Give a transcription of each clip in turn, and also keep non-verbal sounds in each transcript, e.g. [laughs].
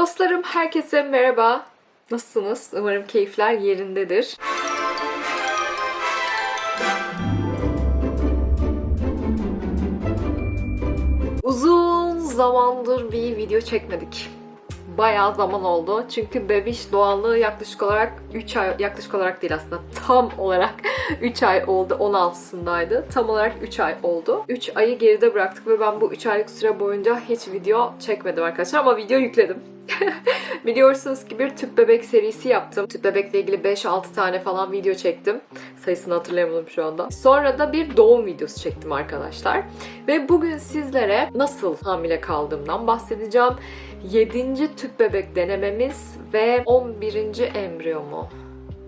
Dostlarım herkese merhaba. Nasılsınız? Umarım keyifler yerindedir. Uzun zamandır bir video çekmedik. Bayağı zaman oldu. Çünkü bebiş doğallığı yaklaşık olarak 3 ay, yaklaşık olarak değil aslında tam olarak [laughs] 3 ay oldu. 16'sındaydı. Tam olarak 3 ay oldu. 3 ayı geride bıraktık ve ben bu 3 aylık süre boyunca hiç video çekmedim arkadaşlar ama video yükledim. [laughs] Biliyorsunuz ki bir tüp bebek serisi yaptım. Tüp bebekle ilgili 5-6 tane falan video çektim. Sayısını hatırlayamadım şu anda. Sonra da bir doğum videosu çektim arkadaşlar. Ve bugün sizlere nasıl hamile kaldığımdan bahsedeceğim. 7. tüp bebek denememiz ve 11. embriyo mu?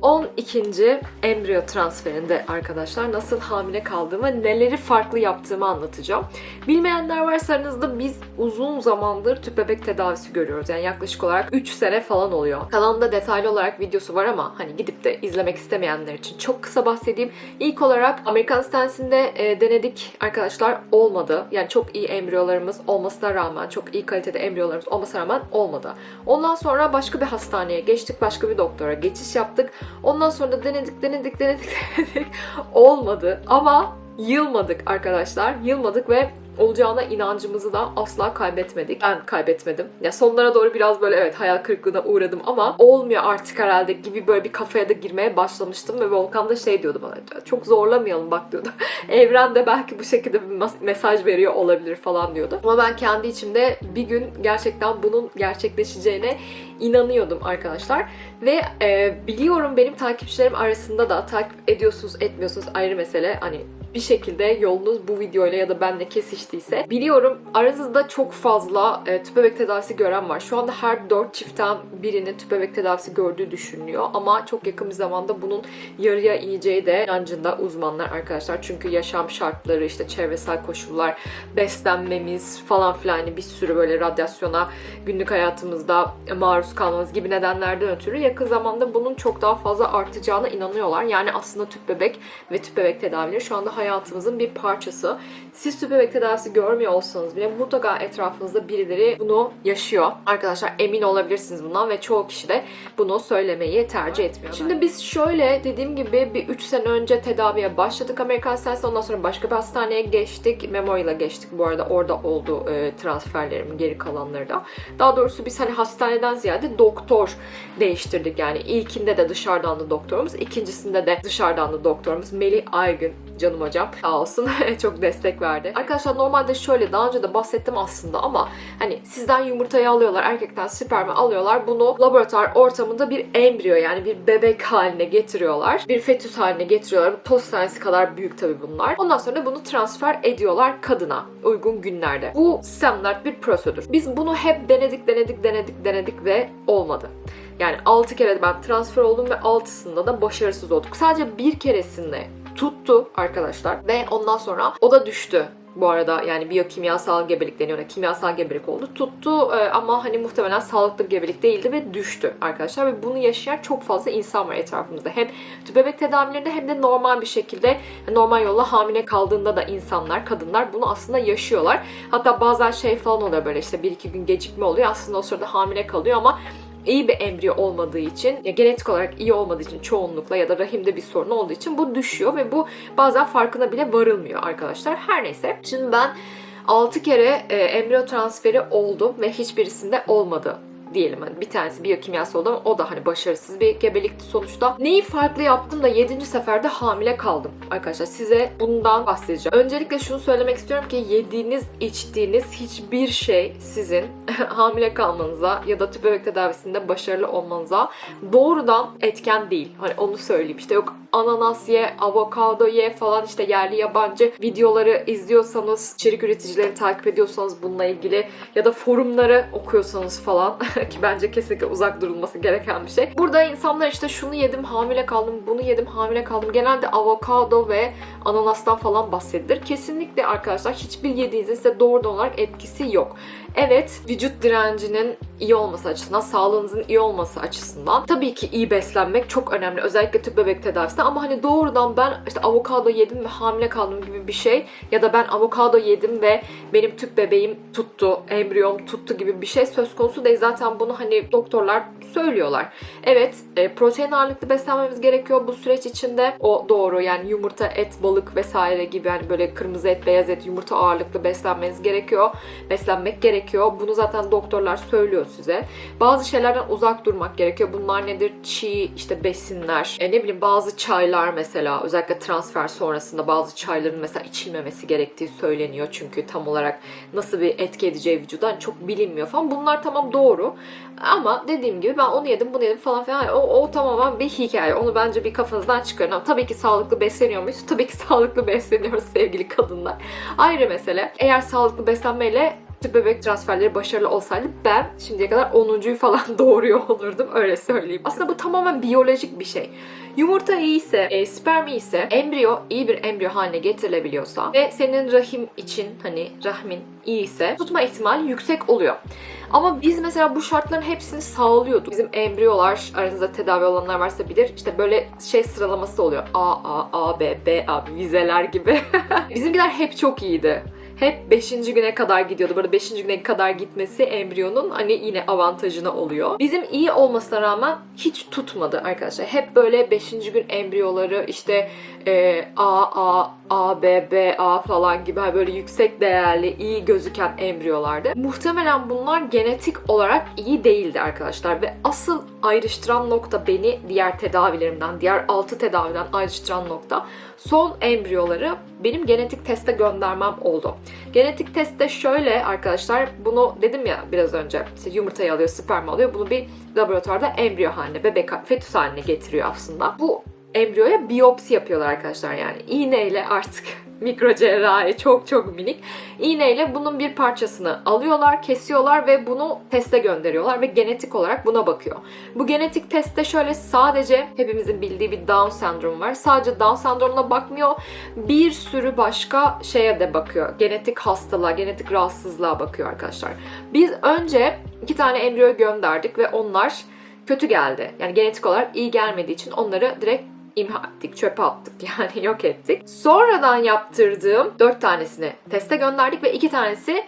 12. embriyo transferinde arkadaşlar nasıl hamile kaldığımı, neleri farklı yaptığımı anlatacağım. Bilmeyenler varsa aranızda biz uzun zamandır tüp bebek tedavisi görüyoruz. Yani yaklaşık olarak 3 sene falan oluyor. Kanalımda detaylı olarak videosu var ama hani gidip de izlemek istemeyenler için çok kısa bahsedeyim. İlk olarak Amerikan Stensi'nde e, denedik arkadaşlar olmadı. Yani çok iyi embriyolarımız olmasına rağmen, çok iyi kalitede embriyolarımız olmasına rağmen olmadı. Ondan sonra başka bir hastaneye geçtik, başka bir doktora geçiş yaptık. Ondan sonra denedik, denedik, denedik, [laughs] denedik. Olmadı ama yılmadık arkadaşlar. Yılmadık ve olacağına inancımızı da asla kaybetmedik. Ben kaybetmedim. Ya sonlara doğru biraz böyle evet hayal kırıklığına uğradım ama olmuyor artık herhalde gibi böyle bir kafaya da girmeye başlamıştım ve Volkan da şey diyordu bana çok zorlamayalım bak diyordu. [laughs] Evren de belki bu şekilde bir mesaj veriyor olabilir falan diyordu. Ama ben kendi içimde bir gün gerçekten bunun gerçekleşeceğine inanıyordum arkadaşlar. Ve e, biliyorum benim takipçilerim arasında da takip ediyorsunuz etmiyorsunuz ayrı mesele. Hani bir şekilde yolunuz bu videoyla ya da benle kesiştiyse biliyorum aranızda çok fazla e, tüp bebek tedavisi gören var. Şu anda her 4 çiftten birinin tüp bebek tedavisi gördüğü düşünülüyor ama çok yakın bir zamanda bunun yarıya ineceği de inancında uzmanlar arkadaşlar. Çünkü yaşam şartları, işte çevresel koşullar, beslenmemiz falan filan hani bir sürü böyle radyasyona günlük hayatımızda maruz kalmamız gibi nedenlerden ötürü yakın zamanda bunun çok daha fazla artacağına inanıyorlar. Yani aslında tüp bebek ve tüp bebek tedavileri şu anda hayatımızın bir parçası. Siz tüp bebek tedavisi görmüyor olsanız bile mutlaka etrafınızda birileri bunu yaşıyor. Arkadaşlar emin olabilirsiniz bundan ve çoğu kişi de bunu söylemeyi tercih etmiyor. Şimdi biz şöyle dediğim gibi bir 3 sene önce tedaviye başladık Amerikan Science'da. Ondan sonra başka bir hastaneye geçtik. Memorial'a geçtik bu arada. Orada oldu e, transferlerimin geri kalanları da. Daha doğrusu biz hani hastaneden ziyade doktor değiştirdik. Yani ilkinde de dışarıdan da doktorumuz, ikincisinde de dışarıdan da doktorumuz Melih Aygün canım hocam sağ olsun [laughs] çok destek verdi. Arkadaşlar normalde şöyle daha önce de bahsettim aslında ama hani sizden yumurtayı alıyorlar, erkekten spermi alıyorlar. Bunu laboratuvar ortamında bir embriyo yani bir bebek haline getiriyorlar. Bir fetüs haline getiriyorlar. Toz tanesi kadar büyük tabii bunlar. Ondan sonra bunu transfer ediyorlar kadına uygun günlerde. Bu standart bir prosedür. Biz bunu hep denedik, denedik, denedik, denedik ve olmadı. Yani 6 kere ben transfer oldum ve 6'sında da başarısız olduk. Sadece bir keresinde tuttu arkadaşlar ve ondan sonra o da düştü. Bu arada yani biyokimyasal gebelik deniyor. ona. Kimyasal gebelik oldu. Tuttu e, ama hani muhtemelen sağlıklı gebelik değildi ve düştü arkadaşlar. Ve bunu yaşayan çok fazla insan var etrafımızda. Hem bebek tedavilerinde hem de normal bir şekilde normal yolla hamile kaldığında da insanlar, kadınlar bunu aslında yaşıyorlar. Hatta bazen şey falan oluyor böyle işte bir iki gün gecikme oluyor. Aslında o sırada hamile kalıyor ama iyi bir embriyo olmadığı için, ya genetik olarak iyi olmadığı için çoğunlukla ya da rahimde bir sorun olduğu için bu düşüyor ve bu bazen farkına bile varılmıyor arkadaşlar. Her neyse. Şimdi ben 6 kere e, embriyo transferi oldum ve hiçbirisinde olmadı diyelim hani bir tanesi biyokimyasal oldu ama o da hani başarısız bir gebelikti sonuçta. Neyi farklı yaptım da 7. seferde hamile kaldım arkadaşlar. Size bundan bahsedeceğim. Öncelikle şunu söylemek istiyorum ki yediğiniz, içtiğiniz hiçbir şey sizin [laughs] hamile kalmanıza ya da tüp bebek tedavisinde başarılı olmanıza doğrudan etken değil. Hani onu söyleyeyim. İşte yok ananas ye, avokado ye falan işte yerli yabancı videoları izliyorsanız, içerik üreticileri takip ediyorsanız bununla ilgili ya da forumları okuyorsanız falan [laughs] ki bence kesinlikle uzak durulması gereken bir şey. Burada insanlar işte şunu yedim hamile kaldım, bunu yedim hamile kaldım. Genelde avokado ve ananastan falan bahsedilir. Kesinlikle arkadaşlar hiçbir yediğinizin size doğrudan olarak etkisi yok. Evet, vücut direncinin iyi olması açısından, sağlığınızın iyi olması açısından tabii ki iyi beslenmek çok önemli. Özellikle tüp bebek tedavisinde ama hani doğrudan ben işte avokado yedim ve hamile kaldım gibi bir şey ya da ben avokado yedim ve benim tüp bebeğim tuttu, embriyom tuttu gibi bir şey söz konusu değil. Zaten bunu hani doktorlar söylüyorlar. Evet, e, protein ağırlıklı beslenmemiz gerekiyor bu süreç içinde. O doğru yani yumurta, et, balık vesaire gibi yani böyle kırmızı et, beyaz et, yumurta ağırlıklı beslenmeniz gerekiyor. Beslenmek gerekiyor. Bunu zaten doktorlar söylüyor size. Bazı şeylerden uzak durmak gerekiyor. Bunlar nedir? Çiğ işte besinler. E, ne bileyim bazı çaylar mesela özellikle transfer sonrasında bazı çayların mesela içilmemesi gerektiği söyleniyor. Çünkü tam olarak nasıl bir etki edeceği vücuda çok bilinmiyor falan. Bunlar tamam doğru. Ama dediğim gibi ben onu yedim bunu yedim falan filan. O, o tamamen bir hikaye. Onu bence bir kafanızdan çıkarın. Ama tabii ki sağlıklı besleniyor muyuz? Tabii ki sağlıklı [laughs] besleniyoruz sevgili kadınlar. Ayrı mesele. Eğer sağlıklı beslenmeyle bebek transferleri başarılı olsaydı ben şimdiye kadar 10.yu falan [laughs] doğuruyor olurdum öyle söyleyeyim. Aslında bu tamamen biyolojik bir şey. Yumurta iyiyse, e, sperm iyiyse, embriyo iyi bir embriyo haline getirilebiliyorsa ve senin rahim için hani rahmin iyiyse tutma ihtimali yüksek oluyor. Ama biz mesela bu şartların hepsini sağlıyorduk. Bizim embriyolar, aranızda tedavi olanlar varsa bilir, işte böyle şey sıralaması oluyor. A, A, A, B, B, A, vizeler gibi. [laughs] Bizimkiler hep çok iyiydi hep 5. güne kadar gidiyordu. Burada 5. güne kadar gitmesi embriyonun hani yine avantajına oluyor. Bizim iyi olmasına rağmen hiç tutmadı arkadaşlar. Hep böyle 5. gün embriyoları işte e, A, A, A, B, B, A falan gibi böyle yüksek değerli, iyi gözüken embriyolardı. Muhtemelen bunlar genetik olarak iyi değildi arkadaşlar ve asıl ayrıştıran nokta beni diğer tedavilerimden, diğer 6 tedaviden ayrıştıran nokta son embriyoları benim genetik teste göndermem oldu. Genetik testte şöyle arkadaşlar bunu dedim ya biraz önce işte yumurtayı alıyor, sperm alıyor. Bunu bir laboratuvarda embriyo haline, bebek fetüs haline getiriyor aslında. Bu embriyoya biyopsi yapıyorlar arkadaşlar yani iğneyle artık [laughs] mikro cerrahi çok çok minik iğneyle bunun bir parçasını alıyorlar, kesiyorlar ve bunu teste gönderiyorlar ve genetik olarak buna bakıyor. Bu genetik testte şöyle sadece hepimizin bildiği bir Down sendromu var. Sadece Down sendromuna bakmıyor. Bir sürü başka şeye de bakıyor. Genetik hastalığa, genetik rahatsızlığa bakıyor arkadaşlar. Biz önce iki tane embriyo gönderdik ve onlar kötü geldi. Yani genetik olarak iyi gelmediği için onları direkt imha ettik, çöpe attık [laughs] yani yok ettik. Sonradan yaptırdığım 4 tanesini teste gönderdik ve 2 tanesi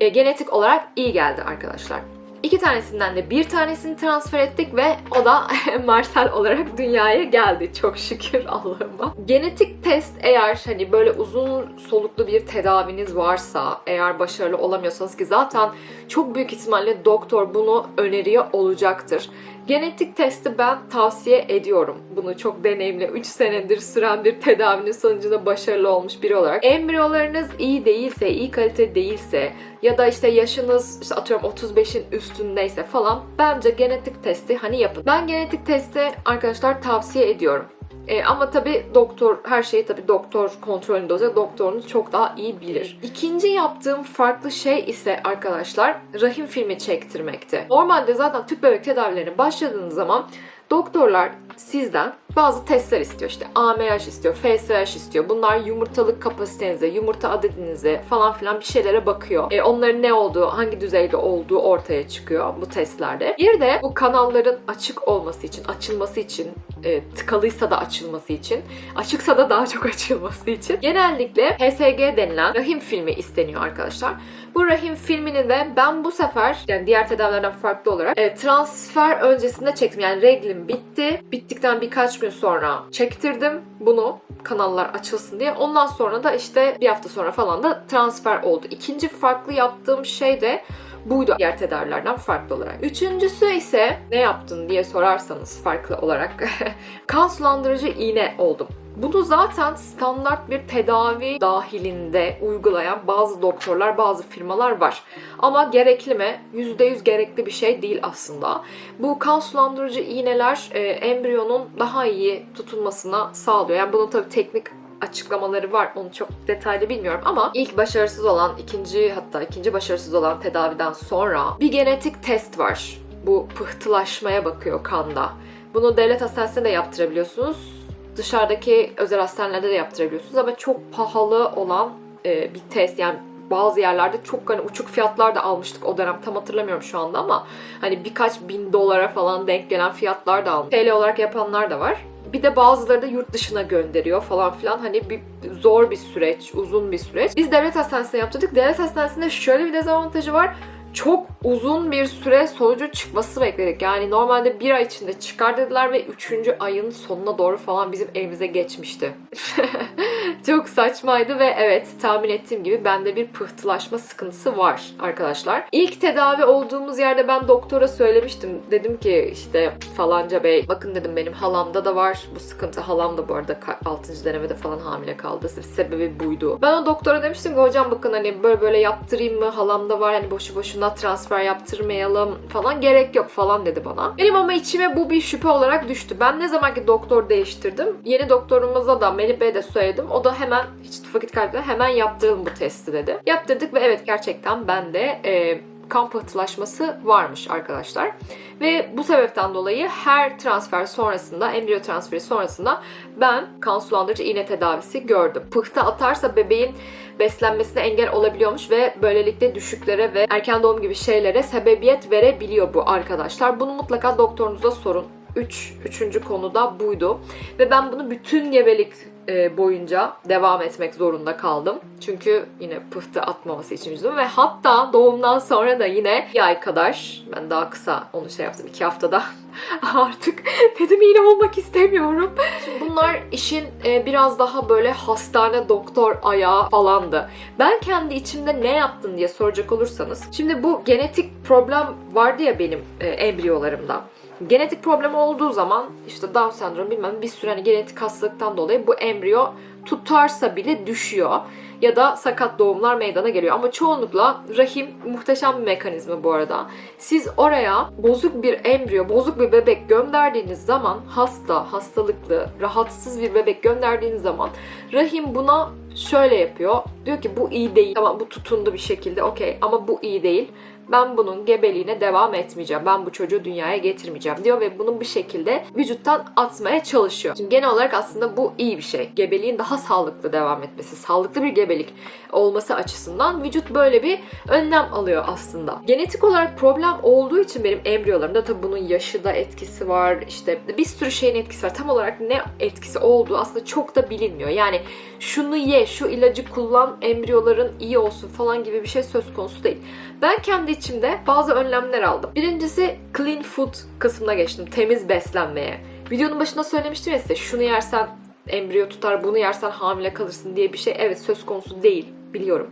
e, genetik olarak iyi geldi arkadaşlar. İki tanesinden de bir tanesini transfer ettik ve o da [laughs] Marcel olarak dünyaya geldi çok şükür [laughs] Allah'ıma. Genetik test eğer hani böyle uzun soluklu bir tedaviniz varsa eğer başarılı olamıyorsanız ki zaten çok büyük ihtimalle doktor bunu öneriyor olacaktır. Genetik testi ben tavsiye ediyorum. Bunu çok deneyimli 3 senedir süren bir tedavinin sonucunda başarılı olmuş biri olarak. Embriyolarınız iyi değilse, iyi kalite değilse ya da işte yaşınız işte atıyorum 35'in üstündeyse falan bence genetik testi hani yapın. Ben genetik testi arkadaşlar tavsiye ediyorum. E, ama tabii doktor, her şeyi tabii doktor kontrolünde olacak. Doktorunuz çok daha iyi bilir. İkinci yaptığım farklı şey ise arkadaşlar rahim filmi çektirmekti. Normalde zaten tüp bebek tedavilerine başladığınız zaman doktorlar sizden bazı testler istiyor. İşte AMH istiyor, FSH istiyor. Bunlar yumurtalık kapasitenize, yumurta adedinize falan filan bir şeylere bakıyor. E, onların ne olduğu, hangi düzeyde olduğu ortaya çıkıyor bu testlerde. Bir de bu kanalların açık olması için, açılması için, e, tıkalıysa da açılması için, açıksa da daha çok [laughs] açılması için genellikle HSG denilen rahim filmi isteniyor arkadaşlar. Bu rahim filmini de ben bu sefer yani diğer tedavilerden farklı olarak e, transfer öncesinde çektim. Yani reglim bitti. Bittikten birkaç gün sonra çektirdim bunu kanallar açılsın diye. Ondan sonra da işte bir hafta sonra falan da transfer oldu. İkinci farklı yaptığım şey de buydu diğer tedavilerden farklı olarak. Üçüncüsü ise ne yaptın diye sorarsanız farklı olarak [laughs] kan sulandırıcı iğne oldum. Bunu zaten standart bir tedavi dahilinde uygulayan bazı doktorlar, bazı firmalar var. Ama gerekli mi? %100 gerekli bir şey değil aslında. Bu kan sulandırıcı iğneler e, embriyonun daha iyi tutulmasına sağlıyor. Yani bunun tabii teknik açıklamaları var. Onu çok detaylı bilmiyorum ama ilk başarısız olan, ikinci hatta ikinci başarısız olan tedaviden sonra bir genetik test var. Bu pıhtılaşmaya bakıyor kanda. Bunu devlet hastanesinde de yaptırabiliyorsunuz. Dışarıdaki özel hastanelerde de yaptırabiliyorsunuz ama çok pahalı olan e, bir test. Yani bazı yerlerde çok hani uçuk fiyatlar da almıştık o dönem. Tam hatırlamıyorum şu anda ama hani birkaç bin dolara falan denk gelen fiyatlar da almış. TL olarak yapanlar da var. Bir de bazıları da yurt dışına gönderiyor falan filan. Hani bir zor bir süreç, uzun bir süreç. Biz devlet hastanesinde yaptırdık. Devlet hastanesinde şöyle bir dezavantajı var. Çok uzun bir süre sonucu çıkması bekledik. Yani normalde bir ay içinde çıkar dediler ve üçüncü ayın sonuna doğru falan bizim elimize geçmişti. [laughs] Çok saçmaydı ve evet tahmin ettiğim gibi bende bir pıhtılaşma sıkıntısı var arkadaşlar. İlk tedavi olduğumuz yerde ben doktora söylemiştim. Dedim ki işte falanca bey bakın dedim benim halamda da var bu sıkıntı. Halam da bu arada 6. denemede falan hamile kaldı. Sebebi buydu. Ben o doktora demiştim ki hocam bakın hani böyle böyle yaptırayım mı? Halamda var hani boşu boşuna transfer yaptırmayalım falan gerek yok falan dedi bana. Benim ama içime bu bir şüphe olarak düştü. Ben ne zaman ki doktor değiştirdim yeni doktorumuza da Melih Bey'e de söyledim. O da hemen hiç vakit kaybetmeden hemen yaptıralım bu testi dedi. Yaptırdık ve evet gerçekten bende e, kan pıhtılaşması varmış arkadaşlar. Ve bu sebepten dolayı her transfer sonrasında, embriyo transferi sonrasında ben kan sulandırıcı iğne tedavisi gördüm. Pıhtı atarsa bebeğin beslenmesine engel olabiliyormuş ve böylelikle düşüklere ve erken doğum gibi şeylere sebebiyet verebiliyor bu arkadaşlar. Bunu mutlaka doktorunuza sorun. 3. Üç, üçüncü konuda buydu. Ve ben bunu bütün gebelik e, boyunca devam etmek zorunda kaldım. Çünkü yine pıhtı atmaması için üzüldüm ve hatta doğumdan sonra da yine bir ay kadar ben daha kısa onu şey yaptım iki haftada [laughs] artık dedim yine olmak istemiyorum. Bunlar işin e, biraz daha böyle hastane doktor ayağı falandı. Ben kendi içimde ne yaptım diye soracak olursanız. Şimdi bu genetik problem vardı ya benim e, embriyolarımda. Genetik problem olduğu zaman işte Down sendromu bilmem bir sürü hani genetik hastalıktan dolayı bu embriyo tutarsa bile düşüyor ya da sakat doğumlar meydana geliyor. Ama çoğunlukla rahim muhteşem bir mekanizma bu arada. Siz oraya bozuk bir embriyo, bozuk bir bebek gönderdiğiniz zaman hasta, hastalıklı, rahatsız bir bebek gönderdiğiniz zaman rahim buna şöyle yapıyor. Diyor ki bu iyi değil. Tamam bu tutundu bir şekilde okey ama bu iyi değil ben bunun gebeliğine devam etmeyeceğim. Ben bu çocuğu dünyaya getirmeyeceğim diyor ve bunu bir şekilde vücuttan atmaya çalışıyor. Şimdi genel olarak aslında bu iyi bir şey. Gebeliğin daha sağlıklı devam etmesi, sağlıklı bir gebelik olması açısından vücut böyle bir önlem alıyor aslında. Genetik olarak problem olduğu için benim embriyolarımda tabii bunun yaşı da etkisi var. İşte bir sürü şeyin etkisi var. Tam olarak ne etkisi olduğu aslında çok da bilinmiyor. Yani şunu ye, şu ilacı kullan, embriyoların iyi olsun falan gibi bir şey söz konusu değil. Ben kendi içimde bazı önlemler aldım. Birincisi clean food kısmına geçtim. Temiz beslenmeye. Videonun başında söylemiştim ya size şunu yersen embriyo tutar, bunu yersen hamile kalırsın diye bir şey evet söz konusu değil biliyorum.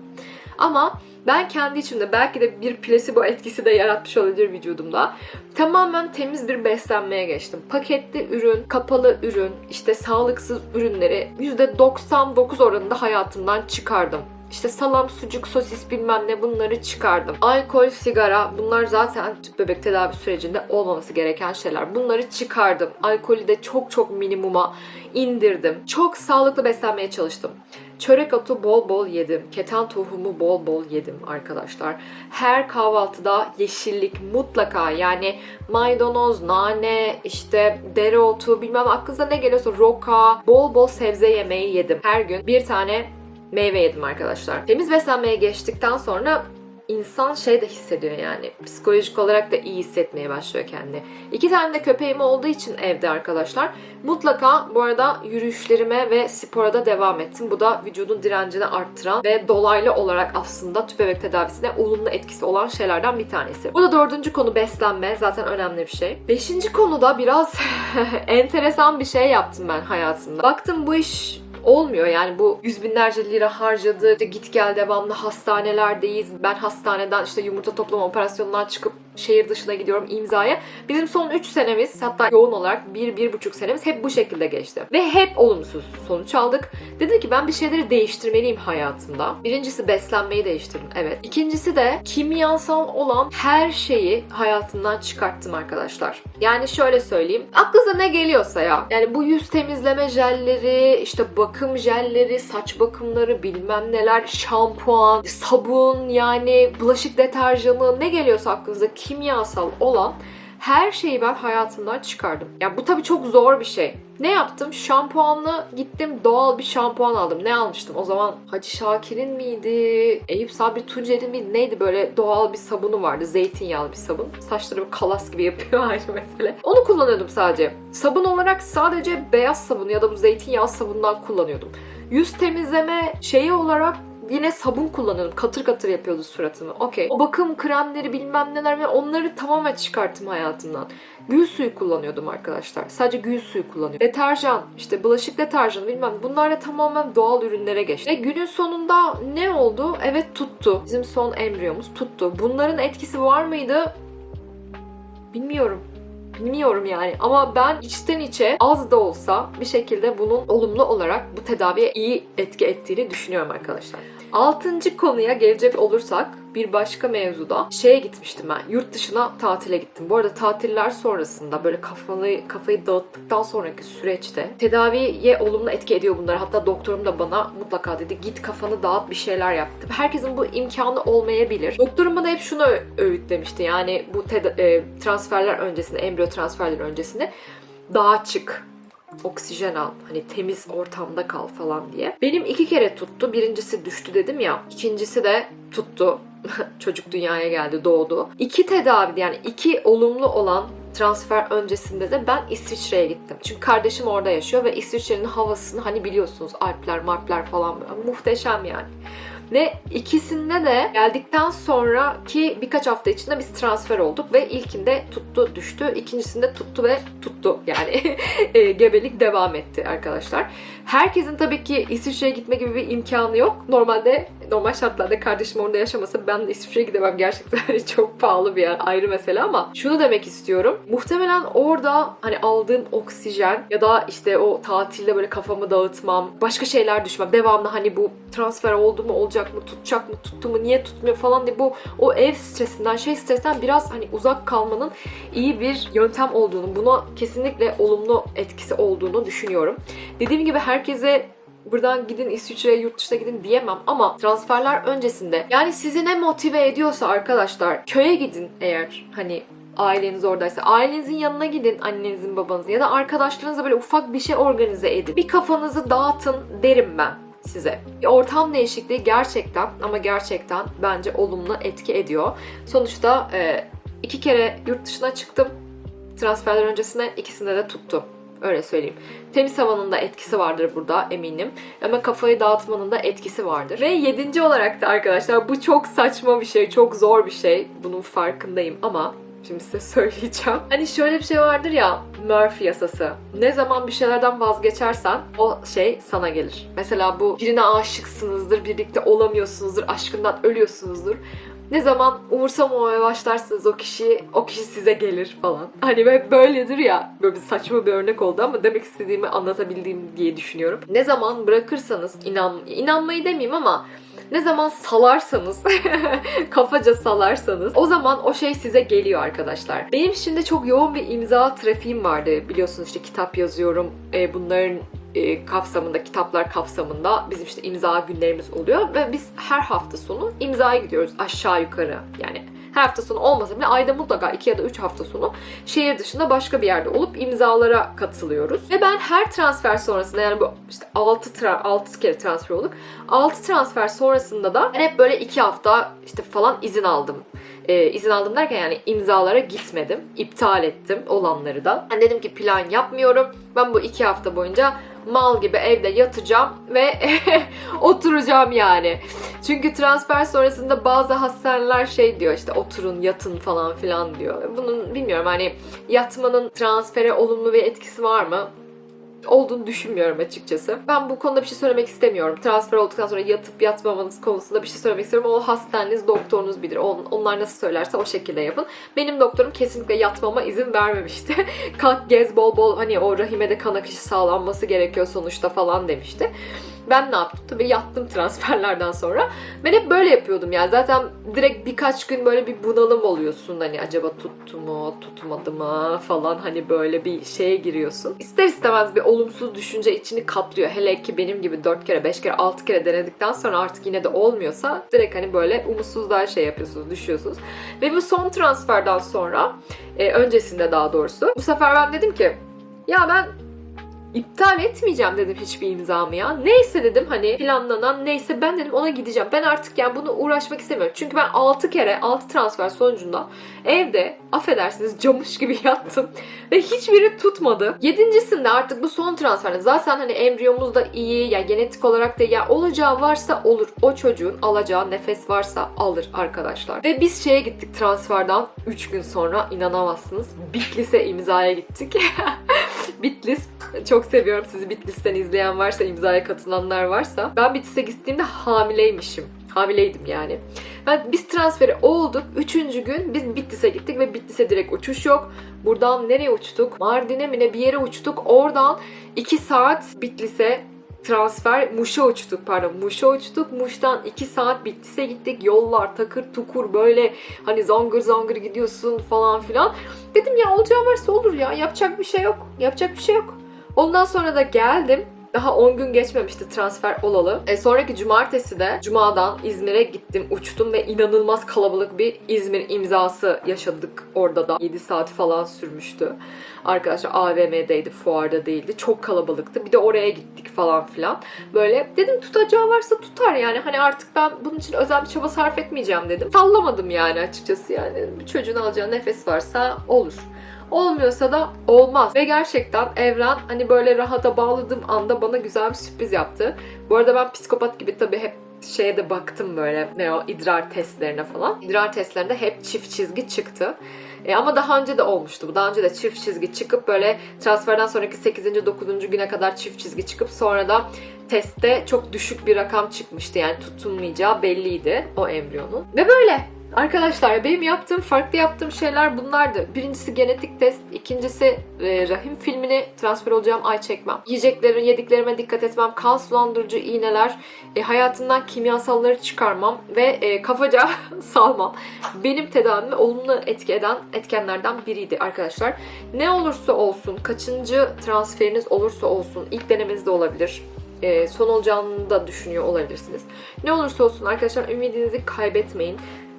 Ama ben kendi içimde belki de bir placebo etkisi de yaratmış olabilir vücudumda. Tamamen temiz bir beslenmeye geçtim. Paketli ürün, kapalı ürün, işte sağlıksız ürünleri %99 oranında hayatımdan çıkardım. İşte salam, sucuk, sosis bilmem ne bunları çıkardım. Alkol, sigara bunlar zaten tüp bebek tedavi sürecinde olmaması gereken şeyler. Bunları çıkardım. Alkolü de çok çok minimuma indirdim. Çok sağlıklı beslenmeye çalıştım. Çörek otu bol bol yedim. Keten tohumu bol bol yedim arkadaşlar. Her kahvaltıda yeşillik mutlaka yani maydanoz, nane, işte dereotu bilmem aklınıza ne geliyorsa roka, bol bol sebze yemeği yedim. Her gün bir tane meyve yedim arkadaşlar. Temiz beslenmeye geçtikten sonra insan şey de hissediyor yani. Psikolojik olarak da iyi hissetmeye başlıyor kendini. İki tane de köpeğim olduğu için evde arkadaşlar. Mutlaka bu arada yürüyüşlerime ve spora da devam ettim. Bu da vücudun direncini arttıran ve dolaylı olarak aslında tüp bebek tedavisine olumlu etkisi olan şeylerden bir tanesi. Bu da dördüncü konu beslenme. Zaten önemli bir şey. Beşinci konuda biraz [laughs] enteresan bir şey yaptım ben hayatımda. Baktım bu iş olmuyor. Yani bu yüz binlerce lira harcadı. İşte git gel devamlı hastanelerdeyiz. Ben hastaneden işte yumurta toplama operasyonundan çıkıp şehir dışına gidiyorum imzaya. Bizim son 3 senemiz hatta yoğun olarak 1-1,5 senemiz hep bu şekilde geçti. Ve hep olumsuz sonuç aldık. Dedim ki ben bir şeyleri değiştirmeliyim hayatımda. Birincisi beslenmeyi değiştirdim. Evet. İkincisi de kimyasal olan her şeyi hayatımdan çıkarttım arkadaşlar. Yani şöyle söyleyeyim. Aklınıza ne geliyorsa ya. Yani bu yüz temizleme jelleri, işte bakım jelleri, saç bakımları, bilmem neler, şampuan, sabun yani bulaşık deterjanı ne geliyorsa aklınıza kimyasal olan Her şeyi ben hayatımdan çıkardım. Ya bu tabii çok zor bir şey. Ne yaptım? Şampuanlı gittim doğal bir şampuan aldım. Ne almıştım? O zaman Hacı Şakir'in miydi? Eyüp Sabri Tuncer'in miydi? Neydi böyle doğal bir sabunu vardı. Zeytinyağlı bir sabun. Saçlarımı kalas gibi yapıyor [laughs] ayrı mesele. Onu kullanıyordum sadece. Sabun olarak sadece beyaz sabun ya da bu zeytinyağı sabundan kullanıyordum. Yüz temizleme şeyi olarak yine sabun kullanıyordum. Katır katır yapıyordu suratımı. Okey. O bakım kremleri bilmem neler ve onları tamamen çıkarttım hayatımdan. Gül suyu kullanıyordum arkadaşlar. Sadece gül suyu kullanıyordum. Deterjan, işte bulaşık deterjanı bilmem bunlar da tamamen doğal ürünlere geçti. Ve günün sonunda ne oldu? Evet tuttu. Bizim son embriyomuz tuttu. Bunların etkisi var mıydı? Bilmiyorum. Bilmiyorum yani ama ben içten içe az da olsa bir şekilde bunun olumlu olarak bu tedaviye iyi etki ettiğini düşünüyorum arkadaşlar. Altıncı konuya gelecek olursak bir başka mevzuda şeye gitmiştim ben. Yurt dışına tatile gittim. Bu arada tatiller sonrasında böyle kafayı, kafayı dağıttıktan sonraki süreçte tedaviye olumlu etki ediyor bunlar. Hatta doktorum da bana mutlaka dedi git kafanı dağıt bir şeyler yap. Tabii herkesin bu imkanı olmayabilir. Doktorum bana hep şunu öğütlemişti. Yani bu e, transferler öncesinde, embriyo transferleri öncesinde dağa çık oksijen al, hani temiz ortamda kal falan diye. Benim iki kere tuttu. Birincisi düştü dedim ya. İkincisi de tuttu. [laughs] Çocuk dünyaya geldi, doğdu. İki tedavi yani iki olumlu olan transfer öncesinde de ben İsviçre'ye gittim. Çünkü kardeşim orada yaşıyor ve İsviçre'nin havasını hani biliyorsunuz Alpler, Marpler falan muhteşem yani. Ve ikisinde de geldikten sonraki birkaç hafta içinde biz transfer olduk ve ilkinde tuttu düştü. ikincisinde tuttu ve tuttu yani [laughs] e, gebelik devam etti arkadaşlar. Herkesin tabii ki İsviçre'ye gitme gibi bir imkanı yok. Normalde normal şartlarda kardeşim orada yaşamasa ben İsviçre'ye gidemem. Gerçekten [laughs] çok pahalı bir yer ayrı mesele ama şunu demek istiyorum. Muhtemelen orada hani aldığım oksijen ya da işte o tatilde böyle kafamı dağıtmam, başka şeyler düşmem. Devamlı hani bu transfer oldu mu olacak mı tutacak mı tuttu mu niye tutmuyor falan diye bu o ev stresinden şey stresinden biraz hani uzak kalmanın iyi bir yöntem olduğunu buna kesinlikle olumlu etkisi olduğunu düşünüyorum. Dediğim gibi herkese buradan gidin İsviçre'ye yurt dışına gidin diyemem ama transferler öncesinde yani sizi ne motive ediyorsa arkadaşlar köye gidin eğer hani aileniz oradaysa ailenizin yanına gidin annenizin babanızın ya da arkadaşlarınızla böyle ufak bir şey organize edin. Bir kafanızı dağıtın derim ben size. Ortam değişikliği gerçekten ama gerçekten bence olumlu etki ediyor. Sonuçta e, iki kere yurt dışına çıktım. Transferler öncesine ikisinde de tuttu. Öyle söyleyeyim. Temiz havanın da etkisi vardır burada eminim. Ama kafayı dağıtmanın da etkisi vardır. Ve yedinci olarak da arkadaşlar bu çok saçma bir şey, çok zor bir şey. Bunun farkındayım ama Şimdi size [laughs] söyleyeceğim. Hani şöyle bir şey vardır ya Murphy yasası. Ne zaman bir şeylerden vazgeçersen o şey sana gelir. Mesela bu birine aşıksınızdır, birlikte olamıyorsunuzdur, aşkından ölüyorsunuzdur. Ne zaman umursamamaya başlarsınız o kişi, o kişi size gelir falan. Hani böyle böyledir ya. Böyle bir saçma bir örnek oldu ama demek istediğimi anlatabildiğim diye düşünüyorum. Ne zaman bırakırsanız inan inanmayı demeyeyim ama ne zaman salarsanız, [laughs] kafaca salarsanız o zaman o şey size geliyor arkadaşlar. Benim şimdi çok yoğun bir imza trafiğim vardı. Biliyorsunuz işte kitap yazıyorum. E, bunların e, kapsamında, kitaplar kapsamında bizim işte imza günlerimiz oluyor ve biz her hafta sonu imzaya gidiyoruz aşağı yukarı. Yani her hafta sonu olmasa bile ayda mutlaka 2 ya da 3 hafta sonu şehir dışında başka bir yerde olup imzalara katılıyoruz. Ve ben her transfer sonrasında yani bu işte 6, tra- 6 kere transfer olduk. 6 transfer sonrasında da hep böyle 2 hafta işte falan izin aldım. Ee, izin aldım derken yani imzalara gitmedim. iptal ettim olanları da. Ben dedim ki plan yapmıyorum. Ben bu 2 hafta boyunca mal gibi evde yatacağım ve [laughs] oturacağım yani. Çünkü transfer sonrasında bazı hastaneler şey diyor işte oturun yatın falan filan diyor. Bunun bilmiyorum hani yatmanın transfere olumlu bir etkisi var mı? Olduğunu düşünmüyorum açıkçası. Ben bu konuda bir şey söylemek istemiyorum. Transfer olduktan sonra yatıp yatmamanız konusunda bir şey söylemek istiyorum. O hastaneniz, doktorunuz bilir. On- Onlar nasıl söylerse o şekilde yapın. Benim doktorum kesinlikle yatmama izin vermemişti. [laughs] Kalk gez bol bol hani o rahime de kan akışı sağlanması gerekiyor sonuçta falan demişti. Ben ne yaptım? Tabii yattım transferlerden sonra. Ben hep böyle yapıyordum yani. Zaten direkt birkaç gün böyle bir bunalım oluyorsun. Hani acaba tuttu mu, tutmadı mı falan hani böyle bir şeye giriyorsun. İster istemez bir olumsuz düşünce içini kaplıyor. Hele ki benim gibi 4 kere, 5 kere, 6 kere denedikten sonra artık yine de olmuyorsa direkt hani böyle umutsuzluğa şey yapıyorsunuz, düşüyorsunuz. Ve bu son transferden sonra, e, öncesinde daha doğrusu, bu sefer ben dedim ki ya ben iptal etmeyeceğim dedim hiçbir imzamı ya. Neyse dedim hani planlanan neyse ben dedim ona gideceğim. Ben artık yani bunu uğraşmak istemiyorum. Çünkü ben 6 kere 6 transfer sonucunda evde affedersiniz camış gibi [laughs] yattım. Ve hiçbiri tutmadı. Yedincisinde artık bu son transferde zaten hani embriyomuz da iyi ya genetik olarak da ya olacağı varsa olur. O çocuğun alacağı nefes varsa alır arkadaşlar. Ve biz şeye gittik transferden 3 gün sonra inanamazsınız. Bitlis'e imzaya gittik. [laughs] Bitlis çok seviyorum sizi Bitlis'ten izleyen varsa, imzaya katılanlar varsa. Ben Bitlis'e gittiğimde hamileymişim. Hamileydim yani. Ben, biz transferi olduk. Üçüncü gün biz Bitlis'e gittik ve Bitlis'e direkt uçuş yok. Buradan nereye uçtuk? Mardin'e mi ne bir yere uçtuk. Oradan 2 saat Bitlis'e transfer Muş'a uçtuk pardon Muş'a uçtuk. Muş'tan 2 saat Bitlis'e gittik. Yollar takır tukur böyle hani zangır zangır gidiyorsun falan filan. Dedim ya olacağı varsa olur ya yapacak bir şey yok yapacak bir şey yok. Ondan sonra da geldim daha 10 gün geçmemişti transfer olalı. E, sonraki cumartesi de Cuma'dan İzmir'e gittim, uçtum ve inanılmaz kalabalık bir İzmir imzası yaşadık orada da. 7 saat falan sürmüştü. Arkadaşlar AVM'deydi, fuarda değildi. Çok kalabalıktı. Bir de oraya gittik falan filan. Böyle dedim tutacağı varsa tutar yani. Hani artık ben bunun için özel bir çaba sarf etmeyeceğim dedim. Sallamadım yani açıkçası yani. Bir çocuğun alacağı nefes varsa olur. Olmuyorsa da olmaz. Ve gerçekten evren hani böyle rahata bağladığım anda bana güzel bir sürpriz yaptı. Bu arada ben psikopat gibi tabii hep şeye de baktım böyle ne o idrar testlerine falan. İdrar testlerinde hep çift çizgi çıktı. E, ama daha önce de olmuştu bu. Daha önce de çift çizgi çıkıp böyle transferden sonraki 8. 9. güne kadar çift çizgi çıkıp sonra da testte çok düşük bir rakam çıkmıştı. Yani tutunmayacağı belliydi o embriyonun. Ve böyle Arkadaşlar benim yaptığım, farklı yaptığım şeyler bunlardı. Birincisi genetik test, ikincisi e, rahim filmini transfer olacağım ay çekmem. Yiyeceklerin, yediklerime dikkat etmem, kan sulandırıcı iğneler, e, hayatından kimyasalları çıkarmam ve e, kafaca [laughs] salmam. Benim tedavimi olumlu etki eden etkenlerden biriydi arkadaşlar. Ne olursa olsun, kaçıncı transferiniz olursa olsun, ilk denemenizde olabilir e, son olacağını da düşünüyor olabilirsiniz. Ne olursa olsun arkadaşlar ümidinizi kaybetmeyin.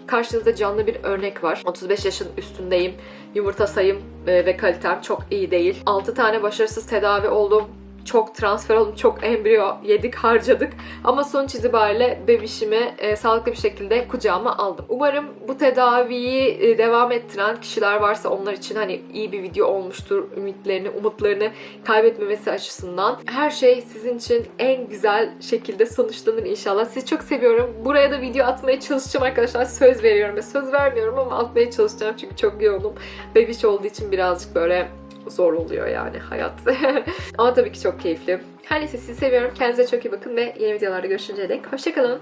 Karşınızda canlı bir örnek var. 35 yaşın üstündeyim. Yumurta sayım e, ve kalitem çok iyi değil. 6 tane başarısız tedavi oldum. Çok transfer oldum, çok embriyo yedik, harcadık. Ama sonuç itibariyle bebişimi e, sağlıklı bir şekilde kucağıma aldım. Umarım bu tedaviyi e, devam ettiren kişiler varsa onlar için hani iyi bir video olmuştur. Ümitlerini, umutlarını kaybetmemesi açısından. Her şey sizin için en güzel şekilde sonuçlanır inşallah. Sizi çok seviyorum. Buraya da video atmaya çalışacağım arkadaşlar. Söz veriyorum ve söz vermiyorum ama atmaya çalışacağım çünkü çok yoğunum. Bebiş olduğu için birazcık böyle zor oluyor yani hayat. [laughs] Ama tabii ki çok keyifli. Her neyse sizi seviyorum. Kendinize çok iyi bakın ve yeni videolarda görüşünceye dek hoşçakalın.